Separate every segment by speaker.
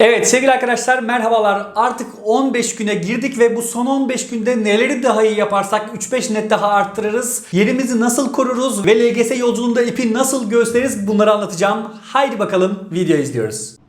Speaker 1: Evet sevgili arkadaşlar merhabalar. Artık 15 güne girdik ve bu son 15 günde neleri daha iyi yaparsak 3-5 net daha arttırırız. Yerimizi nasıl koruruz ve LGS yolculuğunda ipi nasıl gösteririz bunları anlatacağım. Haydi bakalım video izliyoruz.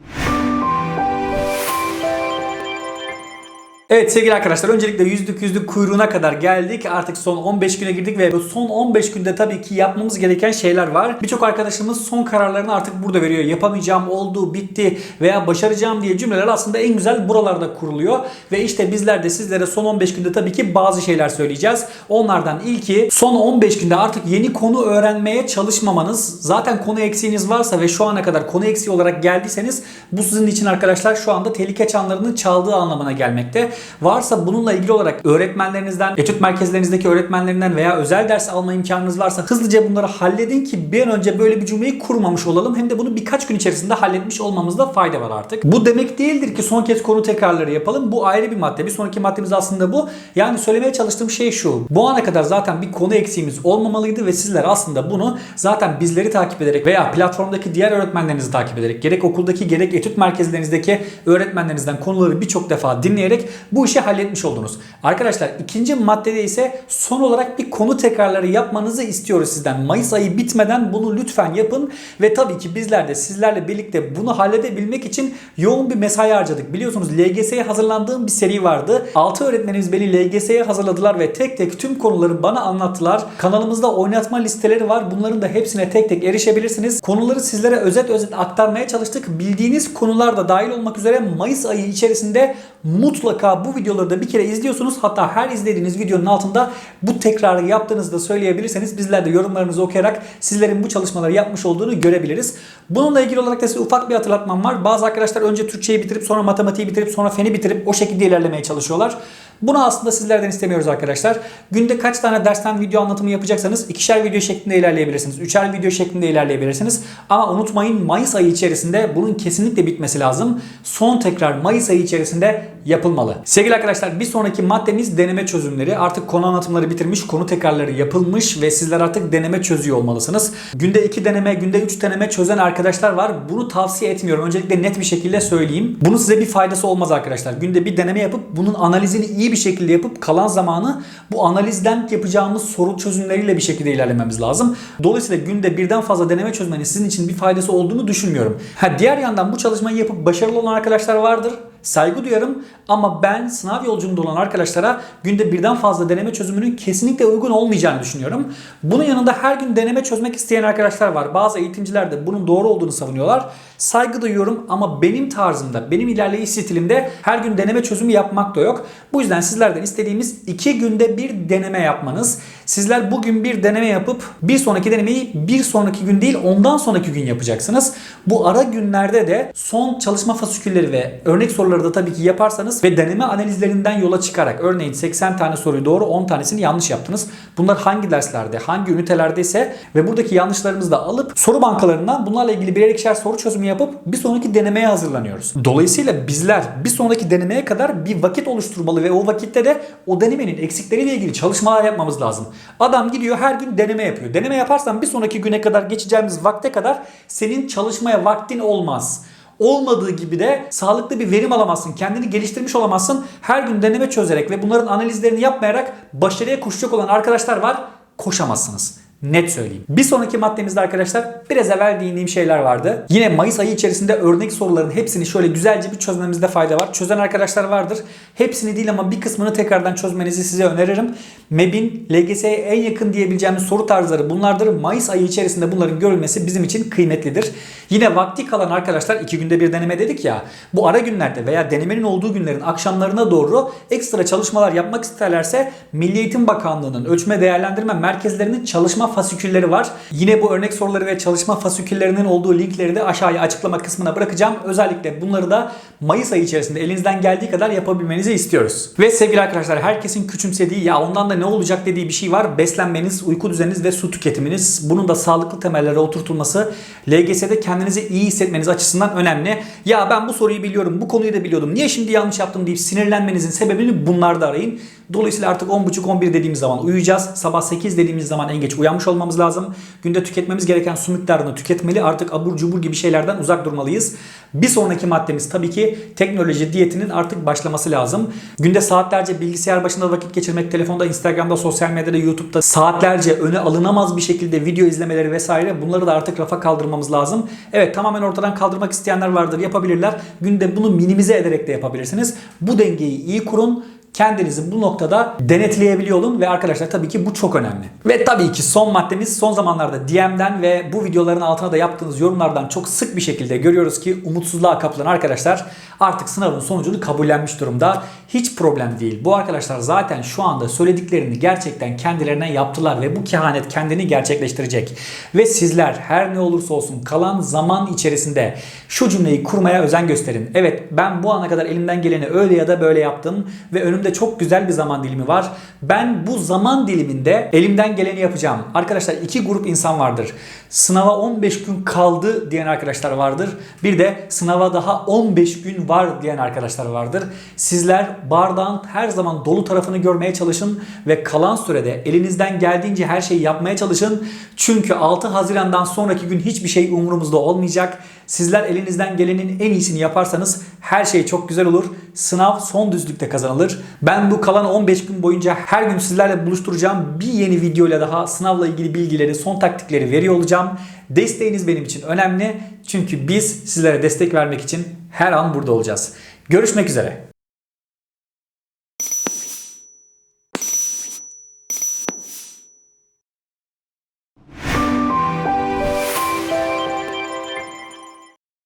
Speaker 1: Evet sevgili arkadaşlar öncelikle yüzlük yüzlük kuyruğuna kadar geldik. Artık son 15 güne girdik ve son 15 günde tabii ki yapmamız gereken şeyler var. Birçok arkadaşımız son kararlarını artık burada veriyor. Yapamayacağım, oldu, bitti veya başaracağım diye cümleler aslında en güzel buralarda kuruluyor. Ve işte bizler de sizlere son 15 günde tabii ki bazı şeyler söyleyeceğiz. Onlardan ilki son 15 günde artık yeni konu öğrenmeye çalışmamanız. Zaten konu eksiğiniz varsa ve şu ana kadar konu eksiği olarak geldiyseniz bu sizin için arkadaşlar şu anda tehlike çanlarının çaldığı anlamına gelmekte. Varsa bununla ilgili olarak öğretmenlerinizden, etüt merkezlerinizdeki öğretmenlerinden veya özel ders alma imkanınız varsa hızlıca bunları halledin ki bir an önce böyle bir cümleyi kurmamış olalım. Hem de bunu birkaç gün içerisinde halletmiş olmamızda fayda var artık. Bu demek değildir ki son kez konu tekrarları yapalım. Bu ayrı bir madde. Bir sonraki maddemiz aslında bu. Yani söylemeye çalıştığım şey şu. Bu ana kadar zaten bir konu eksiğimiz olmamalıydı ve sizler aslında bunu zaten bizleri takip ederek veya platformdaki diğer öğretmenlerinizi takip ederek gerek okuldaki gerek etüt merkezlerinizdeki öğretmenlerinizden konuları birçok defa dinleyerek bu işi halletmiş oldunuz. Arkadaşlar ikinci maddede ise son olarak bir konu tekrarları yapmanızı istiyoruz sizden. Mayıs ayı bitmeden bunu lütfen yapın ve tabii ki bizler de sizlerle birlikte bunu halledebilmek için yoğun bir mesai harcadık. Biliyorsunuz LGS'ye hazırlandığım bir seri vardı. 6 öğretmenimiz beni LGS'ye hazırladılar ve tek tek tüm konuları bana anlattılar. Kanalımızda oynatma listeleri var. Bunların da hepsine tek tek erişebilirsiniz. Konuları sizlere özet özet aktarmaya çalıştık. Bildiğiniz konular da dahil olmak üzere Mayıs ayı içerisinde mutlaka bu videoları da bir kere izliyorsunuz. Hatta her izlediğiniz videonun altında bu tekrarı yaptığınızı da söyleyebilirseniz bizler de yorumlarınızı okuyarak sizlerin bu çalışmaları yapmış olduğunu görebiliriz. Bununla ilgili olarak da size ufak bir hatırlatmam var. Bazı arkadaşlar önce Türkçeyi bitirip sonra matematiği bitirip sonra feni bitirip o şekilde ilerlemeye çalışıyorlar. Bunu aslında sizlerden istemiyoruz arkadaşlar. Günde kaç tane dersten video anlatımı yapacaksanız ikişer video şeklinde ilerleyebilirsiniz. Üçer video şeklinde ilerleyebilirsiniz. Ama unutmayın Mayıs ayı içerisinde bunun kesinlikle bitmesi lazım. Son tekrar Mayıs ayı içerisinde yapılmalı. Sevgili arkadaşlar bir sonraki maddemiz deneme çözümleri. Artık konu anlatımları bitirmiş, konu tekrarları yapılmış ve sizler artık deneme çözüyor olmalısınız. Günde 2 deneme, günde 3 deneme çözen arkadaşlar var. Bunu tavsiye etmiyorum. Öncelikle net bir şekilde söyleyeyim. Bunun size bir faydası olmaz arkadaşlar. Günde bir deneme yapıp bunun analizini iyi bir şekilde yapıp kalan zamanı bu analizden yapacağımız soru çözümleriyle bir şekilde ilerlememiz lazım. Dolayısıyla günde birden fazla deneme çözmenin sizin için bir faydası olduğunu düşünmüyorum. Ha diğer yandan bu çalışmayı yapıp başarılı olan arkadaşlar vardır. Saygı duyarım ama ben sınav yolculuğunda olan arkadaşlara günde birden fazla deneme çözümünün kesinlikle uygun olmayacağını düşünüyorum. Bunun yanında her gün deneme çözmek isteyen arkadaşlar var. Bazı eğitimciler de bunun doğru olduğunu savunuyorlar. Saygı duyuyorum ama benim tarzımda, benim ilerleyiş stilimde her gün deneme çözümü yapmak da yok. Bu yüzden sizlerden istediğimiz 2 günde bir deneme yapmanız. Sizler bugün bir deneme yapıp bir sonraki denemeyi bir sonraki gün değil ondan sonraki gün yapacaksınız. Bu ara günlerde de son çalışma fasikülleri ve örnek soruları da tabii ki yaparsanız ve deneme analizlerinden yola çıkarak örneğin 80 tane soruyu doğru 10 tanesini yanlış yaptınız. Bunlar hangi derslerde, hangi ünitelerdeyse ve buradaki yanlışlarımızı da alıp soru bankalarından bunlarla ilgili birer ikişer soru çözümü yapıp bir sonraki denemeye hazırlanıyoruz. Dolayısıyla bizler bir sonraki denemeye kadar bir vakit oluşturmalı ve o vakitte de o denemenin eksikleriyle ilgili çalışmalar yapmamız lazım. Adam gidiyor her gün deneme yapıyor. Deneme yaparsan bir sonraki güne kadar geçeceğimiz vakte kadar senin çalışmaya vaktin olmaz olmadığı gibi de sağlıklı bir verim alamazsın. Kendini geliştirmiş olamazsın. Her gün deneme çözerek ve bunların analizlerini yapmayarak başarıya koşacak olan arkadaşlar var. Koşamazsınız. Net söyleyeyim. Bir sonraki maddemizde arkadaşlar biraz evvel değindiğim şeyler vardı. Yine Mayıs ayı içerisinde örnek soruların hepsini şöyle güzelce bir çözmemizde fayda var. Çözen arkadaşlar vardır. Hepsini değil ama bir kısmını tekrardan çözmenizi size öneririm. MEB'in LGS'ye en yakın diyebileceğimiz soru tarzları bunlardır. Mayıs ayı içerisinde bunların görülmesi bizim için kıymetlidir. Yine vakti kalan arkadaşlar iki günde bir deneme dedik ya. Bu ara günlerde veya denemenin olduğu günlerin akşamlarına doğru ekstra çalışmalar yapmak isterlerse Milli Eğitim Bakanlığı'nın ölçme değerlendirme merkezlerinin çalışma fasikülleri var. Yine bu örnek soruları ve çalışma fasiküllerinin olduğu linkleri de aşağıya açıklama kısmına bırakacağım. Özellikle bunları da Mayıs ayı içerisinde elinizden geldiği kadar yapabilmenizi istiyoruz. Ve sevgili arkadaşlar herkesin küçümsediği ya ondan da ne olacak dediği bir şey var. Beslenmeniz, uyku düzeniniz ve su tüketiminiz. Bunun da sağlıklı temellere oturtulması LGS'de kendinizi iyi hissetmeniz açısından önemli. Ya ben bu soruyu biliyorum, bu konuyu da biliyordum. Niye şimdi yanlış yaptım deyip sinirlenmenizin sebebini bunlarda arayın. Dolayısıyla artık 10.30-11 dediğimiz zaman uyuyacağız. Sabah 8 dediğimiz zaman en geç uyanmış olmamız lazım. Günde tüketmemiz gereken su miktarını tüketmeli. Artık abur cubur gibi şeylerden uzak durmalıyız. Bir sonraki maddemiz tabii ki teknoloji diyetinin artık başlaması lazım. Günde saatlerce bilgisayar başında vakit geçirmek, telefonda, Instagram'da, sosyal medyada, YouTube'da saatlerce öne alınamaz bir şekilde video izlemeleri vesaire bunları da artık rafa kaldırmamız lazım. Evet tamamen ortadan kaldırmak isteyenler vardır yapabilirler. Günde bunu minimize ederek de yapabilirsiniz. Bu dengeyi iyi kurun kendinizi bu noktada denetleyebiliyor olun ve arkadaşlar tabii ki bu çok önemli. Ve tabii ki son maddemiz son zamanlarda DM'den ve bu videoların altına da yaptığınız yorumlardan çok sık bir şekilde görüyoruz ki umutsuzluğa kapılan arkadaşlar artık sınavın sonucunu kabullenmiş durumda. Hiç problem değil. Bu arkadaşlar zaten şu anda söylediklerini gerçekten kendilerine yaptılar ve bu kehanet kendini gerçekleştirecek. Ve sizler her ne olursa olsun kalan zaman içerisinde şu cümleyi kurmaya özen gösterin. Evet ben bu ana kadar elimden geleni öyle ya da böyle yaptım ve önümde çok güzel bir zaman dilimi var. Ben bu zaman diliminde elimden geleni yapacağım. Arkadaşlar iki grup insan vardır. Sınava 15 gün kaldı diyen arkadaşlar vardır. Bir de sınava daha 15 gün var diyen arkadaşlar vardır. Sizler bardağın her zaman dolu tarafını görmeye çalışın ve kalan sürede elinizden geldiğince her şeyi yapmaya çalışın. Çünkü 6 Haziran'dan sonraki gün hiçbir şey umurumuzda olmayacak. Sizler elinizden gelenin en iyisini yaparsanız her şey çok güzel olur. Sınav son düzlükte kazanılır. Ben bu kalan 15 gün boyunca her gün sizlerle buluşturacağım bir yeni videoyla daha sınavla ilgili bilgileri, son taktikleri veriyor olacağım. Desteğiniz benim için önemli. Çünkü biz sizlere destek vermek için her an burada olacağız. Görüşmek üzere.